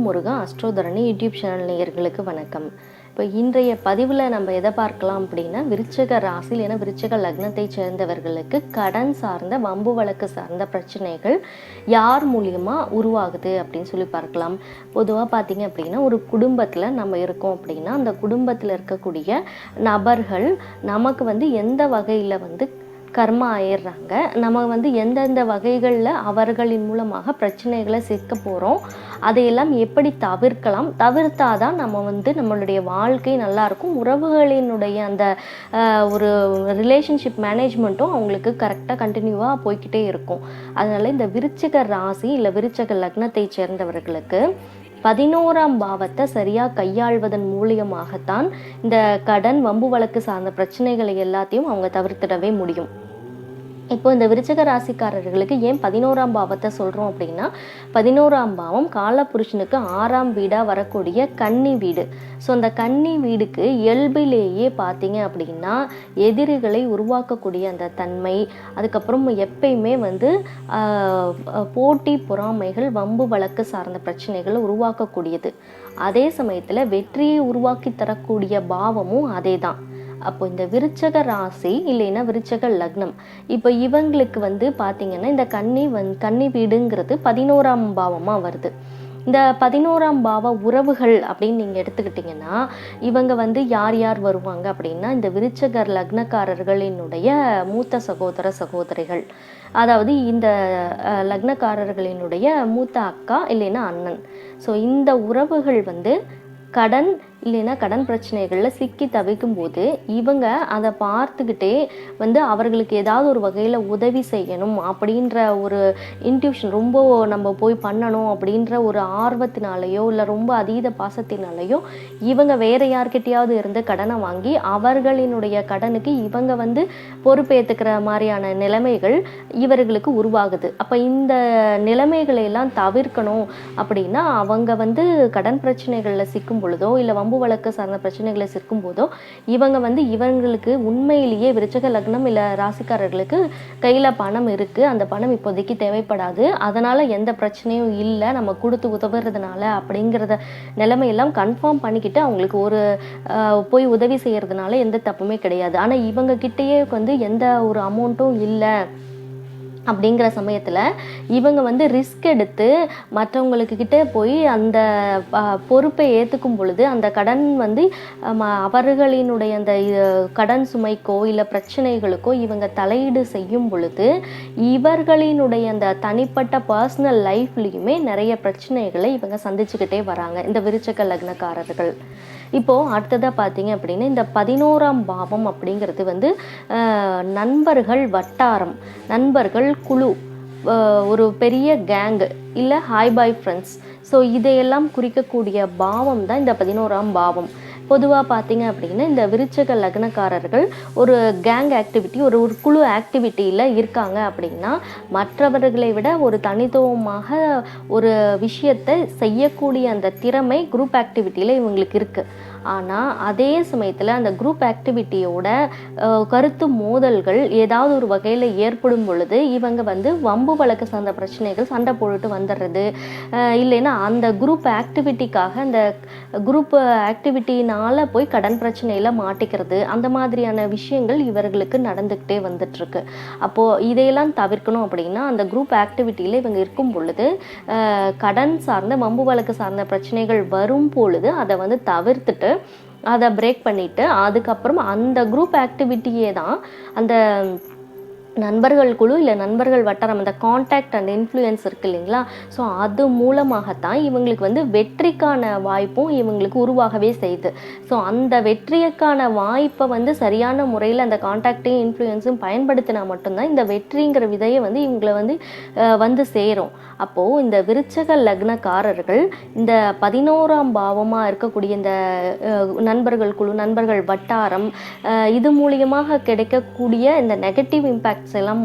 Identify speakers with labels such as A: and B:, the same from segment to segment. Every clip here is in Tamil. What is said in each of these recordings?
A: ஓம் முருகா அஸ்ட்ரோதரணி யூடியூப் சேனல் நேயர்களுக்கு வணக்கம். இப்போ இன்றைய பதிவில் நம்ம எதை பார்க்கலாம் அப்படின்னா விருச்சக ராசியில் ஏன்னா விருச்சக லக்னத்தை சேர்ந்தவர்களுக்கு கடன் சார்ந்த வம்பு வழக்கு சார்ந்த பிரச்சனைகள் யார் மூலியமா உருவாகுது அப்படின்னு சொல்லி பார்க்கலாம். பொதுவாக பார்த்தீங்க அப்படின்னா ஒரு குடும்பத்தில் நம்ம இருக்கோம் அப்படின்னா அந்த குடும்பத்தில் இருக்கக்கூடிய நபர்கள் நமக்கு வந்து எந்த வகையில் வந்து கர்மா ஆயிடுறாங்க நம்ம வந்து எந்தெந்த வகைகளில் அவர்களின் மூலமாக பிரச்சனைகளை சிக்க போகிறோம் அதையெல்லாம் எப்படி தவிர்க்கலாம்? தவிர்த்தாதான் நம்ம வந்து நம்மளுடைய வாழ்க்கை நல்லாயிருக்கும் உறவுகளினுடைய அந்த ஒரு ரிலேஷன்ஷிப் மேனேஜ்மெண்ட்டும் அவங்களுக்கு கரெக்டாக கண்டினியூவாக போய்க்கிட்டே இருக்கும். அதனால இந்த விருச்சிக ராசி இல்லை விருச்சக லக்னத்தை சேர்ந்தவர்களுக்கு பதினோராம் பாவத்தை சரியாக கையாள்வதன் மூலியமாகத்தான் இந்த கடன் வம்பு வழக்கு சார்ந்த பிரச்சனைகளை எல்லாத்தையும் அவங்க தவிர்த்திடவே முடியும். இப்போ இந்த விருச்சக ராசிக்காரர்களுக்கு ஏன் பதினோராம் பாவத்தை சொல்கிறோம் அப்படின்னா பதினோராம் பாவம் காலபுருஷனுக்கு ஆறாம் வீடாக வரக்கூடிய கன்னி வீடு. ஸோ அந்த கன்னி வீடுக்கு இயல்பிலேயே பார்த்தீங்க அப்படின்னா எதிரிகளை உருவாக்கக்கூடிய அந்த தன்மை அதுக்கப்புறம் எப்பயுமே வந்து போட்டி பொறாமைகள் வம்பு வழக்கு சார்ந்த பிரச்சனைகளை உருவாக்கக்கூடியது. அதே சமயத்தில் வெற்றியை உருவாக்கி தரக்கூடிய பாவமும் அதே தான் அப்போ இந்த விருச்சக ராசி இல்லைன்னா விருச்சக லக்னம் இப்போ இவங்களுக்கு வந்து பார்த்தீங்கன்னா இந்த கன்னி வந் கன்னி வீடுங்கிறது பதினோராம் பாவமாக வருது. இந்த பதினோராம் பாவ உறவுகள் அப்படின்னு நீங்கள் எடுத்துக்கிட்டிங்கன்னா இவங்க வந்து யார் யார் வருவாங்க அப்படின்னா இந்த விருச்சகர் லக்னக்காரர்களினுடைய மூத்த சகோதர சகோதரிகள் அதாவது இந்த லக்னக்காரர்களினுடைய மூத்த அக்கா இல்லைன்னா அண்ணன். ஸோ இந்த உறவுகள் வந்து கடன் இல்லைன்னா கடன் பிரச்சனைகளில் சிக்கி தவிக்கும் போது இவங்க அதை பார்த்துக்கிட்டே வந்து அவர்களுக்கு ஏதாவது ஒரு வகையில் உதவி செய்யணும் அப்படின்ற ஒரு இன்ட்யூஷன் ரொம்ப நம்ம போய் பண்ணணும் அப்படின்ற ஒரு ஆர்வத்தினாலேயோ இல்லை ரொம்ப அதீத பாசத்தினாலேயோ இவங்க வேற யார்கிட்டயாவது இருந்து கடனை வாங்கி அவர்களினுடைய கடனுக்கு இவங்க வந்து பொறுப்பேற்றுக்கிற மாதிரியான நிலைமைகள் இவர்களுக்கு உருவாகுது. அப்போ இந்த நிலைமைகளை எல்லாம் தவிர்க்கணும் அப்படின்னா அவங்க வந்து கடன் பிரச்சனைகளில் சிக்கும் பொழுதோ இல்லை வம்பு வழக்கு சார்ந்த பிரச்சனைகளை சிக்கும் போதோ இவங்க வந்து இவங்களுக்கு உண்மையிலேயே விருச்சக லக்னம் இல்லை ராசிக்காரர்களுக்கு கையில் பணம் இருக்குது அந்த பணம் இப்போதைக்கு தேவைப்படாது. அதனால் எந்த பிரச்சனையும் இல்லை. நம்ம கொடுத்து உதவுறதுனால அப்படிங்கிறத நிலைமையெல்லாம் கன்ஃபார்ம் பண்ணிக்கிட்டு அவங்களுக்கு ஒரு போய் உதவி செய்கிறதுனால எந்த தப்புமே கிடையாது. ஆனால் இவங்க கிட்டேயே வந்து எந்த ஒரு அமௌண்ட்டும் இல்லை. அப்படிங்கிற சமயத்தில் இவங்க வந்து ரிஸ்க் எடுத்து மற்றவங்களுக்கு கிட்டே போய் அந்த பொறுப்பை ஏற்றுக்கும் பொழுது அந்த கடன் வந்து அவர்களினுடைய அந்த கடன் சுமைக்கோ இல்லை பிரச்சனைகளுக்கோ இவங்க தலையீடு செய்யும் பொழுது இவர்களினுடைய அந்த தனிப்பட்ட பர்சனல் லைஃப்லேயுமே நிறைய பிரச்சனைகளை இவங்க சந்திச்சுக்கிட்டே வராங்க. இந்த விருச்சக லக்னக்காரர்கள். இப்போ அடுத்ததாக பார்த்தீங்க அப்படின்னா இந்த பதினோராம் பாவம் அப்படிங்கிறது வந்து நண்பர்கள் வட்டாரம் நண்பர்கள் குழு ஒரு பெரிய கேங்கு இல்லை ஹாய் பாய் ஃப்ரெண்ட்ஸ் ஸோ இதையெல்லாம் குறிக்கக்கூடிய பாவம் தான் இந்த பதினோராம் பாவம். பொதுவாக பார்த்தீங்க அப்படின்னா இந்த விருச்சக லக்னக்காரர்கள் ஒரு கேங் ஆக்டிவிட்டி ஒரு ஒரு குழு ஆக்டிவிட்டியில் இருக்காங்க அப்படின்னா மற்றவர்களை விட ஒரு தனித்துவமாக ஒரு விஷயத்தை செய்யக்கூடிய அந்த திறமை குரூப் ஆக்டிவிட்டியில் இவங்களுக்கு இருக்குது ஆனால் அதே சமயத்தில் அந்த குரூப் ஆக்டிவிட்டியோட கருத்து மோதல்கள் ஏதாவது ஒரு வகையில் ஏற்படும் பொழுது இவங்க வந்து வம்பு வழக்கு சார்ந்த பிரச்சனைகள் சண்டை போட்டுட்டு வந்துடுறது இல்லைன்னா அந்த குரூப் ஆக்டிவிட்டிக்காக அந்த குரூப் ஆக்டிவிட்டினால் போய் கடன் பிரச்சனையில் மாட்டிக்கிறது அந்த மாதிரியான விஷயங்கள் இவர்களுக்கு நடந்துக்கிட்டே வந்துட்டுருக்கு அப்போது இதையெல்லாம் தவிர்க்கணும் அப்படின்னா அந்த குரூப் ஆக்டிவிட்டியில் இவங்க இருக்கும் பொழுது கடன் சார்ந்த வம்பு வழக்கு சார்ந்த பிரச்சனைகள் வரும் பொழுது அதை வந்து தவிர்த்துட்டு அதை பிரேக் பண்ணிட்டு அதுக்கப்புறம் அந்த குரூப் ஆக்டிவிட்டியே தான் அந்த நண்பர்கள் குழு இல்லை நண்பர்கள் வட்டாரம் அந்த காண்டாக்ட் அண்ட் இன்ஃப்ளூயன்ஸ் இருக்கு இல்லைங்களா? ஸோ அது மூலமாகத்தான் இவங்களுக்கு வந்து வெற்றிக்கான வாய்ப்பும் இவங்களுக்கு உருவாகவே செய்யுது. ஸோ அந்த வெற்றிக்கான வாய்ப்பை வந்து சரியான முறையில் அந்த காண்டாக்டையும் இன்ஃப்ளூயன்ஸும் பயன்படுத்தினா மட்டும்தான் இந்த வெற்றிங்கிற விதையை வந்து இவங்களை வந்து வந்து சேரும். அப்போது இந்த விருச்சக லக்னக்காரர்கள் இந்த பதினோராம் பாவமாக இருக்கக்கூடிய இந்த நண்பர்கள் குழு நண்பர்கள் வட்டாரம் இது மூலியமாக கிடைக்கக்கூடிய இந்த நெகட்டிவ் இம்பேக்ட் ப்ராடக்ட்ஸ் எல்லாம்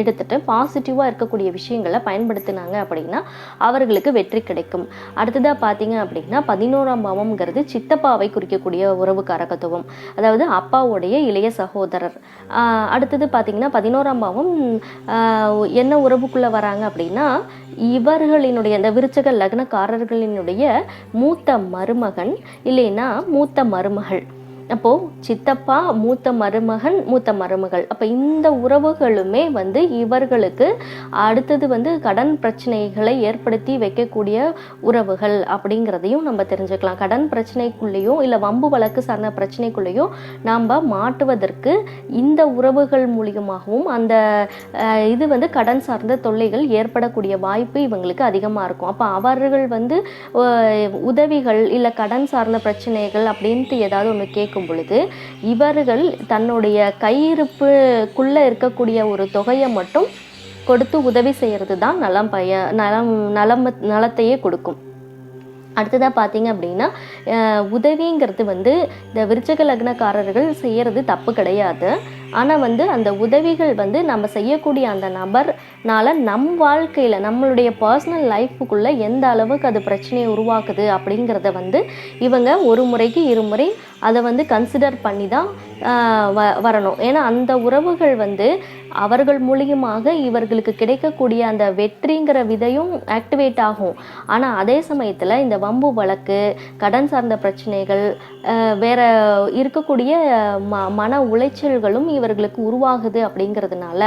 A: எடுத்துட்டு பாசிட்டிவாக இருக்கக்கூடிய விஷயங்களை பயன்படுத்தினாங்க அப்படின்னா அவர்களுக்கு வெற்றி கிடைக்கும். அடுத்ததாக பார்த்தீங்க அப்படின்னா பதினோராம் பாவம்ங்கிறது சித்தப்பாவை குறிக்கக்கூடிய உறவு காரகத்துவம். அதாவது அப்பாவுடைய இளைய சகோதரர். அடுத்தது பார்த்தீங்கன்னா பதினோராம் பாவம் என்ன உறவுக்குள்ளே வராங்க அப்படின்னா இவர்களினுடைய அந்த விருச்சக லக்னக்காரர்களினுடைய மூத்த மருமகன் இல்லைன்னா மூத்த மருமகள். அப்போது சித்தப்பா மூத்த மருமகன் மூத்த மருமகள். அப்போ இந்த உறவுகளுமே வந்து இவர்களுக்கு அடுத்தது வந்து கடன் பிரச்சனைகளை ஏற்படுத்தி வைக்கக்கூடிய உறவுகள் அப்படிங்கிறதையும் நம்ம தெரிஞ்சுக்கலாம். கடன் பிரச்சனைக்குள்ளேயும் இல்லை வம்பு வழக்கு சார்ந்த பிரச்சனைக்குள்ளேயும் நாம் மாட்டுவதற்கு இந்த உறவுகள் மூலியமாகவும் அந்த இது வந்து கடன் சார்ந்த தொல்லைகள் ஏற்படக்கூடிய வாய்ப்பு இவங்களுக்கு அதிகமாக இருக்கும். அப்போ அவர்கள் வந்து உதவிகள் இல்லை கடன் சார்ந்த பிரச்சனைகள் அப்படின்ட்டு ஏதாவது ஒன்று கேட்கும் பொழுது இவர்கள் தன்னுடைய கையிருப்புக்குள்ளே இருக்கக்கூடிய ஒரு தொகையை மட்டும் கொடுத்து உதவி செய்கிறது தான் நலம் பய நலம் நலம் நலத்தையே கொடுக்கும். அடுத்ததாக பார்த்தீங்க அப்படின்னா அஹ், உதவிங்கிறது வந்து இந்த விருச்சக லக்னக்காரர்கள் செய்யறது தப்பு கிடையாது. ஆனால் வந்து அந்த உதவிகள் வந்து நம்ம செய்யக்கூடிய அந்த நபர்னால நம் வாழ்க்கையில் நம்மளுடைய பர்சனல் லைஃபுக்குள்ளே எந்த அளவுக்கு அது பிரச்சனையை உருவாக்குது அப்படிங்கிறத வந்து இவங்க ஒரு முறைக்கு இருமுறை அதை வந்து கன்சிடர் பண்ணி தான் வ வரணும். ஏன்னா அந்த உறவுகள் வந்து அவர்கள் மூலியமாக இவர்களுக்கு கிடைக்கக்கூடிய அந்த வெற்றிங்கிற விதையும் ஆக்டிவேட் ஆகும். ஆனால் அதே சமயத்தில் இந்த வம்பு வழக்கு கடன் சார்ந்த பிரச்சனைகள் வேற இருக்கக்கூடிய ம மன உளைச்சல்களும் இவர்களுக்கு உருவாகுது அப்படிங்கிறதுனால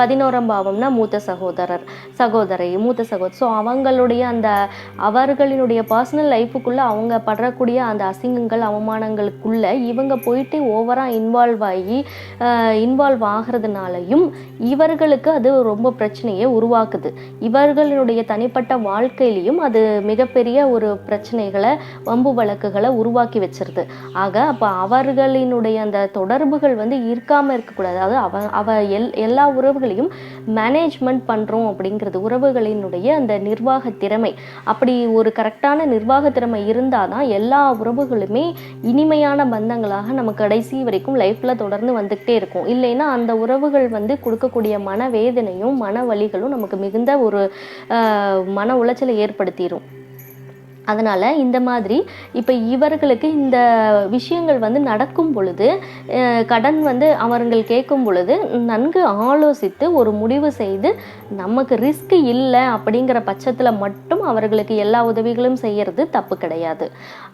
A: பதினோராம் பாவம்னா மூத்த சகோதரர் சகோதரி மூத்த சகோதரர் ஸோ அவங்களுடைய அந்த அவர்களினுடைய பர்சனல் லைஃபுக்குள்ளே அவங்க படக்கூடிய அந்த அசிங்கங்கள் அவமானங்களுக்குள்ள இவங்க போயிட்டு ஓவராக இன்வால்வ் ஆகி இன்வால்வ் ஆகிறதுனாலையும் இவர்களுக்கு அது ரொம்ப பிரச்சனையை உருவாக்குது. இவர்களுடைய தனிப்பட்ட வாழ்க்கையிலையும் அது மிகப்பெரிய ஒரு பிரச்சனைகளை வம்பு வழக்குகளை உருவாக்கி வச்சிருது. ஆக அப்போ அவர்களினுடைய அந்த தொடர்புகள் வந்து இருக்காமல் இருக்கக்கூடாது. அதாவது அவ அவ எல் எல்லா உறவுகளையும் மேனேஜ்மெண்ட் பண்ணுறோம் அப்படிங்கிறது உறவுகளினுடைய அந்த நிர்வாக திறமை. அப்படி ஒரு கரெக்டான நிர்வாக திறமை இருந்தால் தான் எல்லா உறவுகளுமே இனிமையான பந்தங்களாக நம்ம கடைசி வரைக்கும் லைஃப்பில் தொடர்ந்து வந்துக்கிட்டே இருக்கும். இல்லைன்னா அந்த உறவுகள் வந்து கொடுக்கக்கூடிய மனவேதனையும் மன வலிகளும் நமக்கு மிகுந்த ஒரு மன உளைச்சலை ஏற்படுத்திடும் அதனால் இந்த மாதிரி இப்போ இவர்களுக்கு இந்த விஷயங்கள் வந்து நடக்கும் பொழுது கடன் வந்து அவர்கள் கேட்கும் பொழுது நன்கு ஆலோசித்து ஒரு முடிவு செய்து நமக்கு ரிஸ்க் இல்லை அப்படிங்கிற பட்சத்தில் மட்டும் அவர்களுக்கு எல்லா உதவிகளும் செய்கிறது தப்பு கிடையாது.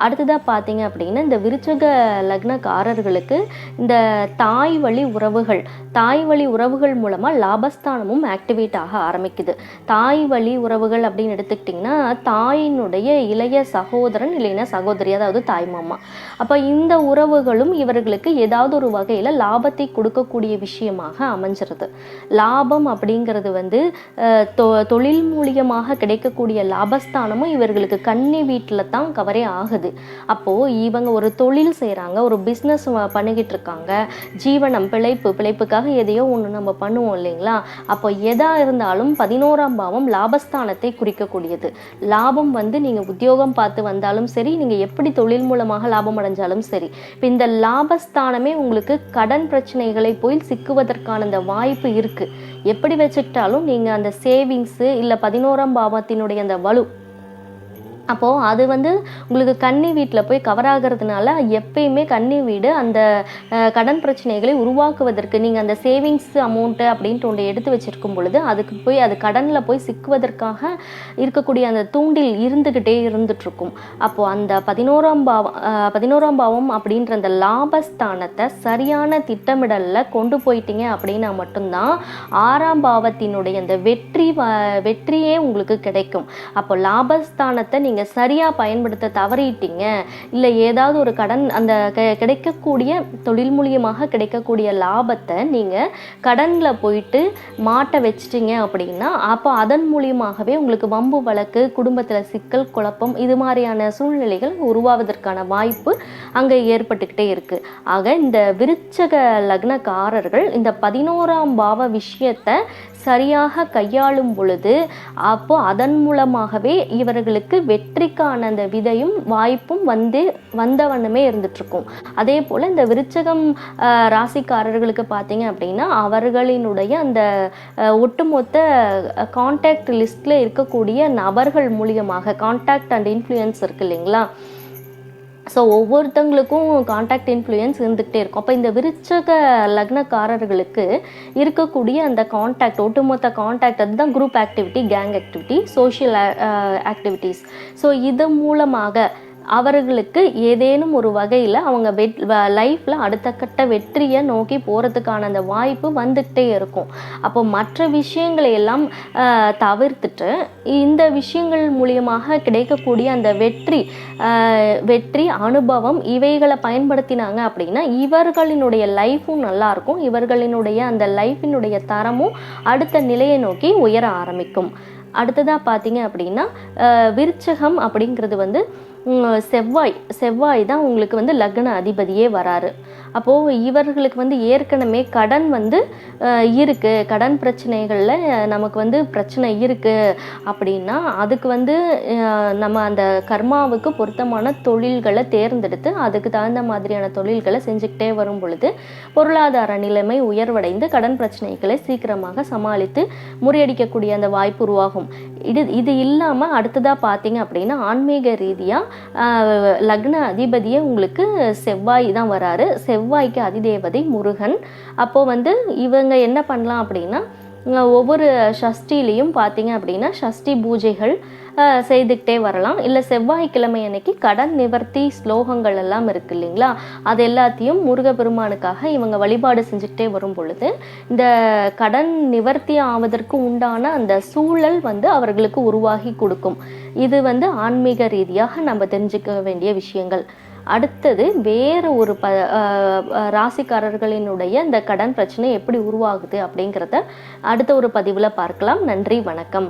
A: அடுத்ததாக பார்த்தீங்க அப்படின்னா இந்த விருச்சக லக்னக்காரர்களுக்கு இந்த தாய் வழி உறவுகள் தாய் வழி உறவுகள் மூலமாக லாபஸ்தானமும் ஆக்டிவேட் ஆக ஆரம்பிக்குது. தாய் வழி உறவுகள் அப்படின்னு எடுத்துக்கிட்டிங்கன்னா தாயினுடைய இளைய சகோதரன் இல்லைன்னா சகோதரி அதாவது தாய்மாமா அப்போ இந்த உறவுகளும் இவர்களுக்கு ஏதாவது ஒரு வகையில் லாபத்தை கொடுக்கக்கூடிய விஷயமாக அமைஞ்சிருது. லாபம் அப்படிங்கிறது வந்து தொ- தொழில் மூலியமாக கிடைக்கக்கூடிய லாபஸ்தானமும் இவர்களுக்கு கன்னி வீட்டில் தான் கவரே ஆகுது. அப்போது இவங்க ஒரு தொழில் செய்கிறாங்க ஒரு பிஸ்னஸ் பண்ணிக்கிட்டு இருக்காங்க. ஜீவனம் பிழைப்பு பிழைப்புக்காக எதையோ ஒன்று நம்ம பண்ணுவோம் இல்லைங்களா? அப்போ எதாக இருந்தாலும் பதினோராம் பாவம் லாபஸ்தானத்தை குறிக்கக்கூடியது. லாபம் வந்து நீங்கள் உத்தியோகம் பார்த்து வந்தாலும் சரி நீங்கள் எப்படி தொழில் மூலமாக லாபம் அடைஞ்சாலும் சரி இப்போ இந்த லாபஸ்தானமே உங்களுக்கு கடன் பிரச்சனைகளை போய் சிக்குவதற்கான அந்த வாய்ப்பு இருக்குது எப்படி வச்சுக்கிட்டாலும் நீங்கள் அந்த சேவிங்ஸு இல்லை பதினோராம் பாவத்தினுடைய அந்த வலு அப்போது அது வந்து உங்களுக்கு கன்னி வீட்டில் போய் கவர் ஆகிறதுனால எப்பயுமே கன்னி வீடு அந்த கடன் பிரச்சனைகளை உருவாக்குவதற்கு நீங்கள் அந்த சேவிங்ஸ் அமௌண்ட்டு அப்படின்ட்டு ஒன்று எடுத்து வச்சுருக்கும் பொழுது அதுக்கு போய் அது கடனில் போய் சிக்குவதற்காக இருக்கக்கூடிய அந்த தூண்டில் இருந்துக்கிட்டே இருந்துகிட்ருக்கும் அப்போது அந்த பதினோராம் பாவம் பதினோராம் பாவம் அப்படின்ற அந்த லாபஸ்தானத்தை சரியான திட்டமிடலில் கொண்டு போயிட்டீங்க அப்படின்னா மட்டும்தான் ஆறாம் பாவத்தினுடைய அந்த வெற்றி வ- வெற்றியே உங்களுக்கு கிடைக்கும். அப்போ லாபஸ்தானத்தை நீங்கள் நீங்கள் சரியாக பயன்படுத்த தவறிட்டீங்க இல்லை ஏதாவது ஒரு கடன் அந்த கெ- கிடைக்கக்கூடிய தொழில் மூலியமாக கிடைக்கக்கூடிய லாபத்தை நீங்கள் கடனில் போயிட்டு மாட்ட வச்சிட்டிங்க அப்படின்னா அப்போ அதன் மூலியமாகவே உங்களுக்கு வம்பு வழக்கு குடும்பத்தில் சிக்கல் குழப்பம் இது மாதிரியான சூழ்நிலைகள் உருவாவதற்கான வாய்ப்பு அங்கே ஏற்பட்டுக்கிட்டே இருக்குது ஆக இந்த விருச்சக லக்னக்காரர்கள் இந்த பதினோராம் பாவ விஷயத்தை சரியாக கையாளும் பொழுது அப்போ அதன் மூலமாகவே இவர்களுக்கு வெற்றிக்கான அந்த விதையும் வாய்ப்பும் வந்து வந்த வண்ணமே இருந்துட்டு இருக்கும் அதே போல் இந்த விருச்சகம் ராசிக்காரர்களுக்கு பார்த்தீங்க அப்படின்னா அவர்களினுடைய அந்த ஒட்டுமொத்த காண்டாக்ட் லிஸ்ட்டில் இருக்கக்கூடிய நபர்கள் மூலியமாக காண்டாக்ட் அண்ட் இன்ஃப்ளூயன்ஸ் இருக்கு இல்லைங்களா? ஸோ ஒவ்வொருத்தங்களுக்கும் காண்டாக்ட் இன்ஃப்ளூயன்ஸ் இருந்துகிட்டே இருக்கும். அப்போ இந்த விருச்சக லக்னக்காரர்களுக்கு இருக்கக்கூடிய அந்த காண்டாக்ட் ஒட்டுமொத்த காண்டாக்ட் அதுதான் group activity gang activity social activities so இது மூலமாக அவர்களுக்கு ஏதேனும் ஒரு வகையில் அவங்க வெட் லைஃப்பில் அடுத்த கட்ட வெற்றியை நோக்கி போகிறதுக்கான அந்த வாய்ப்பு வந்துக்கிட்டே இருக்கும். அப்போ மற்ற விஷயங்களை எல்லாம் தவிர்த்துட்டு இந்த விஷயங்கள் மூலியமாக கிடைக்கக்கூடிய அந்த வெற்றி வெற்றி அனுபவம் இவைகளை பயன்படுத்தினாங்க அப்படின்னா இவர்களினுடைய லைஃப்பும் நல்லாயிருக்கும் இவர்களினுடைய அந்த லைஃபினுடைய தரமும் அடுத்த நிலையை நோக்கி உயர ஆரம்பிக்கும். அடுத்ததாக பார்த்தீங்க அப்படின்னா விருச்சகம் அப்படிங்கிறது வந்து செவ்வாய் செவ்வாய் தான் உங்களுக்கு வந்து லக்ன அதிபதியே வராரு. அப்போது இவர்களுக்கு வந்து ஏற்கனவே கடன் வந்து இருக்குது இருக்கு. கடன் பிரச்சனைகளில் நமக்கு வந்து பிரச்சனை இருக்கு அப்படின்னா அதுக்கு வந்து நம்ம அந்த கர்மாவுக்கு பொருத்தமான தொழில்களை தேர்ந்தெடுத்து அதுக்கு தகுந்த மாதிரியான தொழில்களை செஞ்சுக்கிட்டே வரும் பொழுது பொருளாதார நிலைமை உயர்வடைந்து கடன் பிரச்சனைகளை சீக்கிரமாக சமாளித்து முறியடிக்கக்கூடிய அந்த வாய்ப்பு உருவாகும். இது இது இல்லாமல் அடுத்ததாக பார்த்தீங்க அப்படின்னா ஆன்மீக ரீதியாக லக்ன அதிபதியே உங்களுக்கு செவ்வாய் தான் வராரு. செவ்வாய்க்கு அதிதேவதை முருகன். அப்போது வந்து இவங்க என்ன பண்ணலாம் அப்படின்னா ஒவ்வொரு சஷ்டிலையும் பார்த்தீங்க அப்படின்னா சஷ்டி பூஜைகள் செய்துக்கிட்டே வரலாம். இல்லை செவ்வாய்க்கிழமை அன்னைக்கு கடன் நிவர்த்தி ஸ்லோகங்கள் எல்லாம் இருக்கு இல்லைங்களா? அது எல்லாத்தையும் முருகப்பெருமானுக்காக இவங்க வழிபாடு செஞ்சுக்கிட்டே வரும் பொழுது இந்த கடன் நிவர்த்தி ஆவதற்கு உண்டான அந்த சூழல் வந்து அவர்களுக்கு உருவாகி கொடுக்கும். இது வந்து ஆன்மீக ரீதியாக நம்ம தெரிஞ்சுக்க வேண்டிய விஷயங்கள். அடுத்தது வேறு ஒரு ப ராசிக்காரர்களினுடைய இந்த கடன் பிரச்சனை எப்படி உருவாகுது அப்படிங்கிறத அடுத்த ஒரு பதிவில் பார்க்கலாம். நன்றி வணக்கம்.